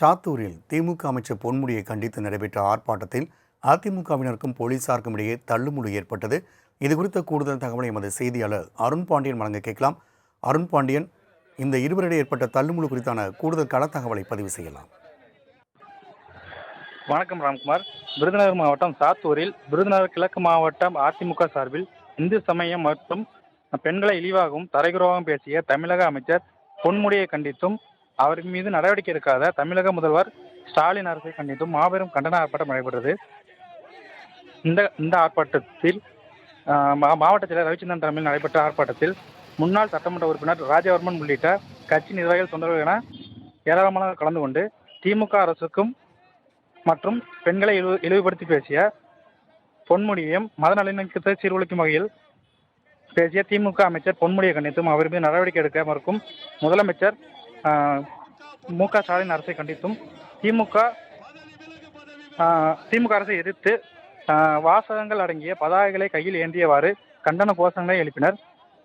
சாத்தூரில் திமுக அமைச்சர் பொன்முடியை கண்டித்து நடைபெற்ற ஆர்ப்பாட்டத்தில் அதிமுகவினருக்கும் போலீசாருக்கும் இடையே தள்ளுமுழு ஏற்பட்டது. இது குறித்த கூடுதல் தகவலை எமது செய்தியாளர் அருண் பாண்டியன் வழங்க கேட்கலாம். அருண் பாண்டியன் இந்த இருவரிடையே ஏற்பட்ட தள்ளுமுழு குறித்தான கூடுதல் கள தகவலை பதிவு செய்யலாம். வணக்கம் ராம்குமார். விருதுநகர் மாவட்டம் சாத்தூரில் விருதுநகர் கிழக்கு மாவட்டம் அதிமுக சார்பில் இந்து சமயம் மற்றும் பெண்களை இழிவாகவும் தரைகுறவாகவும் பேசிய தமிழக அமைச்சர் பொன்முடியை கண்டித்தும் அவர் மீது நடவடிக்கை எடுக்காத தமிழக முதல்வர் ஸ்டாலின் அரசை கண்டித்தும் மாபெரும் கண்டன ஆர்ப்பாட்டம் நடைபெற்றது. இந்த இந்த ஆர்ப்பாட்டத்தில் மாவட்டத்தில் மா- ரவிச்சந்திரன் தலைமையில் நடைபெற்ற ஆர்ப்பாட்டத்தில் முன்னாள் சட்டமன்ற உறுப்பினர் ராஜவர்மன் உள்ளிட்ட கட்சி நிர்வாகிகள் தொண்டர்கள் என ஏராளமானவர் கலந்து கொண்டு திமுக அரசுக்கும் மற்றும் பெண்களை இழிவு இழிவுபடுத்தி பேசிய பொன்முடியையும் மத நல்லிணக்கத்தை சீர்குலைக்கும் வகையில் பேசிய திமுக அமைச்சர் பொன்முடியை கண்டித்தும் அவர் மீது நடவடிக்கை எடுக்க மறுக்கும் முதலமைச்சர் மு க ஸ்டாலின் அரசை கண்டித்தும் திமுக திமுக அரசை எதிர்த்து வாசகங்கள் அடங்கிய பதாகைகளை கையில் ஏந்தியவாறு கண்டன கோஷங்களை எழுப்பினர்.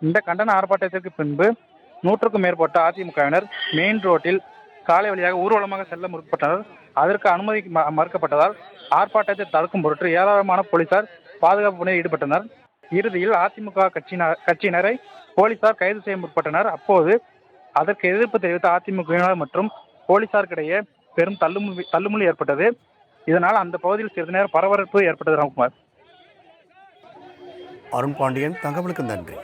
இந்த கண்டன ஆர்ப்பாட்டத்திற்கு பின்பு நூற்றுக்கும் மேற்பட்ட அதிமுகவினர் மெயின் ரோட்டில் சாலை வழியாக ஊர்வலமாக செல்ல முற்பட்டனர். அதற்கு அனுமதி ம- மறுக்கப்பட்டதால் ஆர்ப்பாட்டத்தை தடுக்கும் பொருட்டு ஏராளமான போலீசார் பாதுகாப்பு பணியில் ஈடுபட்டனர். இறுதியில் அதிமுக கட்சியினர் கட்சியினரை போலீசார் கைது செய்ய முற்பட்டனர். அப்போது அதற்கு எதிர்ப்பு தெரிவித்த அதிமுகவினர் மற்றும் போலீசாருக்கிடையே பெரும் தள்ளுமுடி தள்ளுமுடி ஏற்பட்டது. இதனால் அந்த பகுதியில் சிறிது நேரம் பரபரப்பு ஏற்பட்டது ராம்குமார். அருண் பாண்டியன் தகவலுக்கு நன்றி.